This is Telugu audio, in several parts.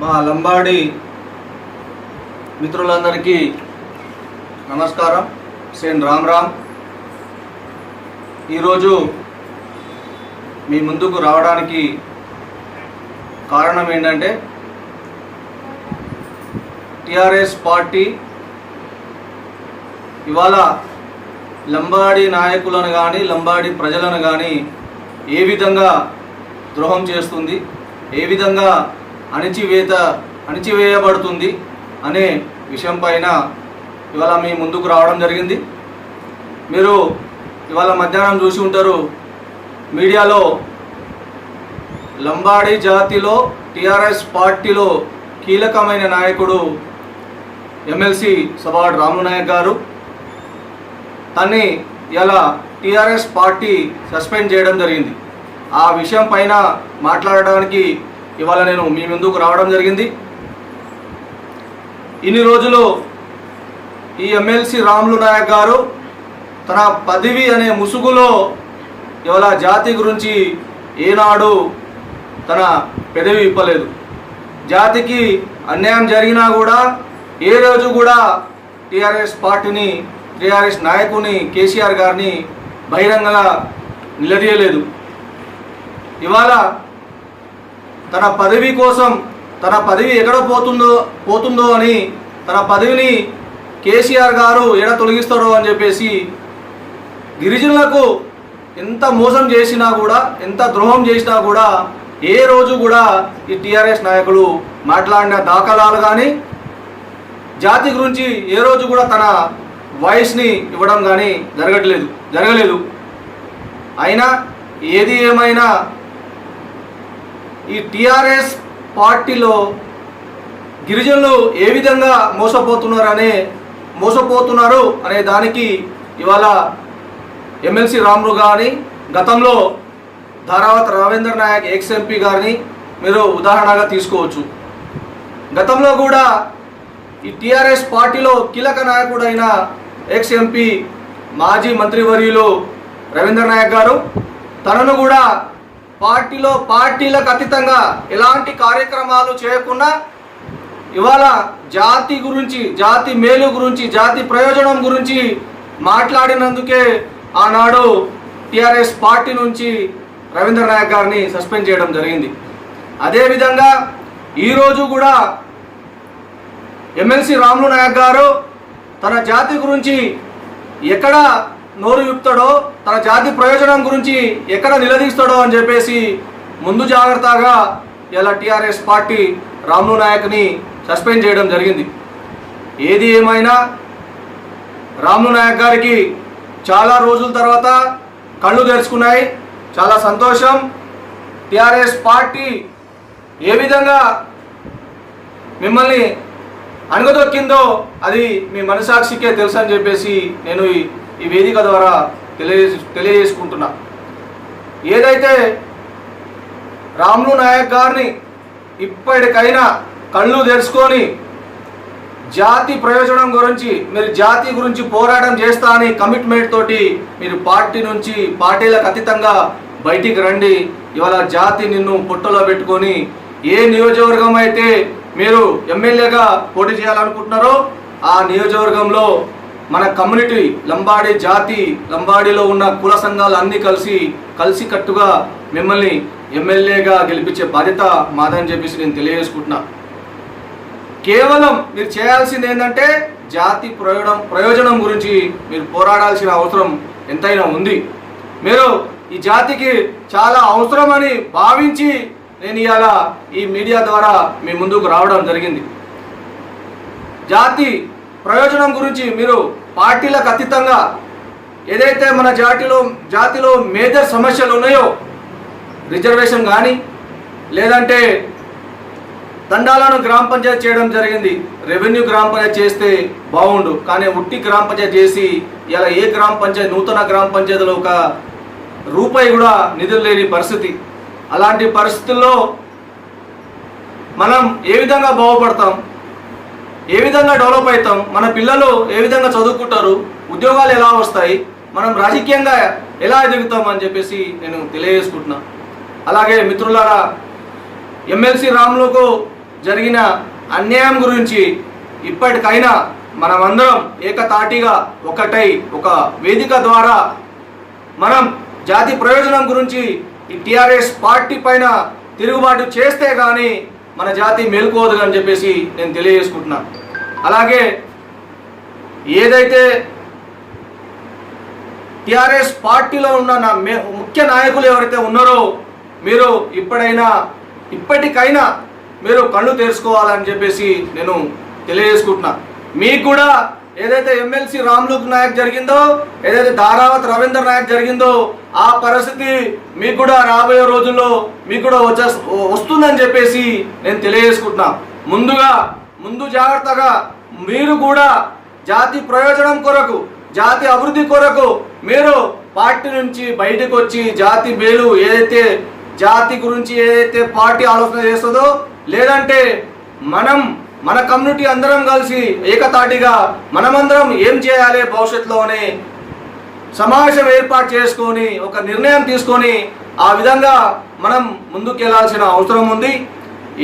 మా లంబాడి మిత్రులందరికీ నమస్కారం. సేన్ రామ్ రామ్. ఈరోజు మీ ముందుకు రావడానికి కారణం ఏంటంటే టిఆర్ఎస్ పార్టీ ఇవాళ లంబాడి నాయకులను కానీ లంబాడి ప్రజలను కానీ ఏ విధంగా ద్రోహం చేస్తుంది ఏ విధంగా అణిచివేత అణిచివేయబడుతుంది అనే విషయం పైన ఇవాళ మీ ముందుకు రావడం జరిగింది. మీరు ఇవాళ మధ్యాహ్నం చూసి ఉంటారు మీడియాలో లంబాడి జాతిలో టిఆర్ఎస్ పార్టీలో కీలకమైన నాయకుడు ఎమ్మెల్సీ సభాడు రామునాయక్ గారు. తన్ని ఇలా టిఆర్ఎస్ పార్టీ సస్పెండ్ చేయడం జరిగింది. ఆ విషయం పైన మాట్లాడడానికి ఇవాళ నేను మీ ముందుకు రావడం జరిగింది. ఇన్ని రోజులు ఈ ఎమ్మెల్సీ రాములు నాయక్ గారు తన పదవి అనే ముసుగులో ఇవాళ జాతి గురించి ఏనాడు తన పెదవి ఇప్పలేదు జాతికి అన్యాయం జరిగినా కూడా ఏ రోజు కూడా టీఆర్ఎస్ పార్టీని టీఆర్ఎస్ నాయకుని కేసీఆర్ గారిని బహిరంగంగా నిలదీయలేదు. ఇవాళ తన పదవి కోసం తన పదవి ఎక్కడ పోతుందో పోతుందో అని తన పదవిని కేసీఆర్ గారు ఎడ తొలగిస్తారో అని చెప్పేసి గిరిజనులకు ఎంత మోసం చేసినా కూడా ఎంత ద్రోహం చేసినా కూడా ఏ రోజు కూడా ఈ టీఆర్ఎస్ నాయకులు మాట్లాడిన దాఖలాలు కానీ జాతి గురించి ఏ రోజు కూడా తన వాయిస్ని ఇవ్వడం కానీ జరగట్లేదు జరగలేదు. అయినా ఏది ఏమైనా ఈ టిఆర్ఎస్ పార్టీలో గిరిజనులు ఏ విధంగా మోసపోతున్నారు అనే మోసపోతున్నారు అనే దానికి ఇవాళ ఎమ్మెల్సీ రాములు గారిని గతంలో ధారావత్ రవీంద్ర నాయక్ ఎక్స్ ఎంపీ గారిని మీరు ఉదాహరణగా తీసుకోవచ్చు. గతంలో కూడా ఈ టిఆర్ఎస్ పార్టీలో కీలక నాయకుడైన ఎక్స్ ఎంపీ మాజీ మంత్రివర్యులు రవీంద్ర నాయక్ గారు తనను కూడా పార్టీలో పార్టీలకు అతీతంగా ఎలాంటి కార్యక్రమాలు చేయకుండా ఇవాళ జాతి గురించి జాతి మేలు గురించి జాతి ప్రయోజనం గురించి మాట్లాడినందుకే ఆనాడు టిఆర్ఎస్ పార్టీ నుంచి రవీంద్ర నాయక్ గారిని సస్పెండ్ చేయడం జరిగింది. అదేవిధంగా ఈరోజు కూడా ఎమ్మెల్సీ రాములు నాయక్ గారు తన జాతి గురించి ఎక్కడ నోరు విప్తాడో తన జాతి ప్రయోజనం గురించి ఎక్కడ నిలదీస్తాడో అని చెప్పేసి ముందు జాగ్రత్తగా ఇలా టీఆర్ఎస్ పార్టీ రామ్ను నాయక్ని సస్పెండ్ చేయడం జరిగింది. ఏది ఏమైనా రామ్ను నాయక్ గారికి చాలా రోజుల తర్వాత కళ్ళు తెరుచుకున్నాయి. చాలా సంతోషం. టీఆర్ఎస్ పార్టీ ఏ విధంగా మిమ్మల్ని అణగదొక్కిందో అది మీ మనసాక్షికే తెలుసు అని చెప్పేసి నేను ఈ వేదిక ద్వారా తెలియజే తెలియజేసుకుంటున్నా. ఏదైతే రామ్లు నాయక్ గారిని ఇప్పటికైనా కళ్ళు తెరుచుకొని జాతి ప్రయోజనం గురించి మీరు జాతి గురించి పోరాటం చేస్తా అని కమిట్మెంట్ తోటి మీరు పార్టీ నుంచి పార్టీలకు అతీతంగా బయటికి రండి. ఇవాళ జాతి నిన్ను పుట్టలో పెట్టుకొని ఏ నియోజకవర్గం అయితే మీరు ఎమ్మెల్యేగా పోటీ చేయాలనుకుంటున్నారో ఆ నియోజకవర్గంలో మన కమ్యూనిటీ లంబాడి జాతి లంబాడిలో ఉన్న కుల సంఘాలు అన్నీ కలిసి కలిసికట్టుగా మిమ్మల్ని ఎమ్మెల్యేగా గెలిపించే బాధ్యత మాదని చెప్పేసి నేను తెలియజేసుకుంటున్నా. కేవలం మీరు చేయాల్సింది ఏంటంటే జాతి ప్రయోజనం ప్రయోజనం గురించి మీరు పోరాడాల్సిన అవసరం ఎంతైనా ఉంది. మీరు ఈ జాతికి చాలా అవసరమని భావించి నేను ఇవాళ ఈ మీడియా ద్వారా మీ ముందుకు రావడం జరిగింది. జాతి ప్రయోజనం గురించి మీరు పార్టీలకు అతీతంగా ఏదైతే మన జాతిలో జాతిలో మేజర్ సమస్యలు ఉన్నాయో రిజర్వేషన్ కానీ లేదంటే దండాలను గ్రామ పంచాయతీ చేయడం జరిగింది. రెవెన్యూ గ్రామ పంచాయతీ చేస్తే బాగుండు. కానీ ఉట్టి గ్రామ పంచాయతీ చేసి ఇలా ఏ గ్రామ పంచాయతీ నూతన గ్రామ పంచాయతీలో ఒక రూపాయి కూడా నిధులు లేని పరిస్థితి. అలాంటి పరిస్థితుల్లో మనం ఏ విధంగా బాగుపడతాం? ఏ విధంగా డెవలప్ అవుతాం? మన పిల్లలు ఏ విధంగా చదువుకుంటారు? ఉద్యోగాలు ఎలా వస్తాయి? మనం రాజకీయంగా ఎలా ఎదుగుతాం అని చెప్పేసి నేను తెలియజేసుకుంటున్నా. అలాగే మిత్రులారా ఎమ్మెల్సీ రాములకు జరిగిన అన్యాయం గురించి ఇప్పటికైనా మనమందరం ఏకతాటిగా ఒకటై ఒక వేదిక ద్వారా మనం జాతి ప్రయోజనం గురించి ఈ టిఆర్ఎస్ పార్టీ పైన తిరుగుబాటు చేస్తే కానీ మన జాతి మేలుకోదు అని చెప్పేసి నేను తెలియజేసుకుంటున్నా అలాగే ఏదైతే టిఆర్ఎస్ పార్టీలో ఉన్న నా మే- ముఖ్య నాయకులు ఎవరైతే ఉన్నారో మీరు ఇప్పుడైనా ఇప్పటికైనా మీరు కళ్ళు తెరుచుకోవాలని చెప్పేసి నేను తెలియజేసుకుంటున్నా. మీకు కూడా ఏదైతే ఎమ్మెల్సీ రామ్లుక్ నాయక్ జరిగిందో ఏదైతే ధారావత్ రవీంద్ర నాయక్ జరిగిందో ఆ పరిస్థితి మీకు కూడా రాబోయే రోజుల్లో మీకు కూడా వచ్చే వస్తుందని చెప్పేసి నేను తెలియజేసుకుంటున్నా. ముందుగా ముందు జాగ్రత్తగా మీరు కూడా జాతి ప్రయోజనం కొరకు జాతి అభివృద్ధి కొరకు మీరు పార్టీ నుంచి బయటకు వచ్చి జాతి మేలు ఏదైతే జాతి గురించి ఏదైతే పార్టీ ఆలోచన చేస్తుందో లేదంటే మనం మన కమ్యూనిటీ అందరం కలిసి ఏకతాటిగా మనమందరం ఏం చేయాలి భవిష్యత్తులోనే సమావేశం ఏర్పాటు చేసుకొని ఒక నిర్ణయం తీసుకొని ఆ విధంగా మనం ముందుకెళ్ళాల్సిన అవసరం ఉంది.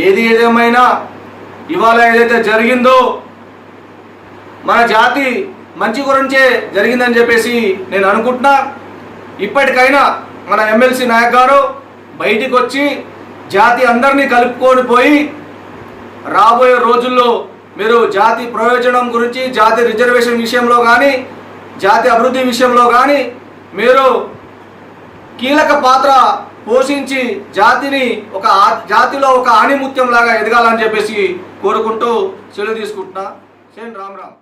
ఏది ఏదేమైనా ఇవాళ ఏదైతే జరిగిందో మన జాతి మంచి గురించే జరిగిందని చెప్పేసి నేను అనుకుంటున్నా. ఇప్పటికైనా మన ఎమ్మెల్సీ నాయక్ గారు బయటికి వచ్చి జాతి అందరినీ కలుపుకొని పోయి రాబోయే రోజుల్లో మీరు జాతి ప్రయోజనం గురించి జాతి రిజర్వేషన్ విషయంలో కానీ జాతి అభివృద్ధి విషయంలో కానీ మీరు కీలక పాత్ర పోషించి జాతిని ఒక జాతిలో ఒక ఆణిముత్యం లాగా ఎదగాలని చెప్పేసి కోరుకుంటూ సెలవు తీసుకుంటున్నా. సేన్ రామ్ రామ్.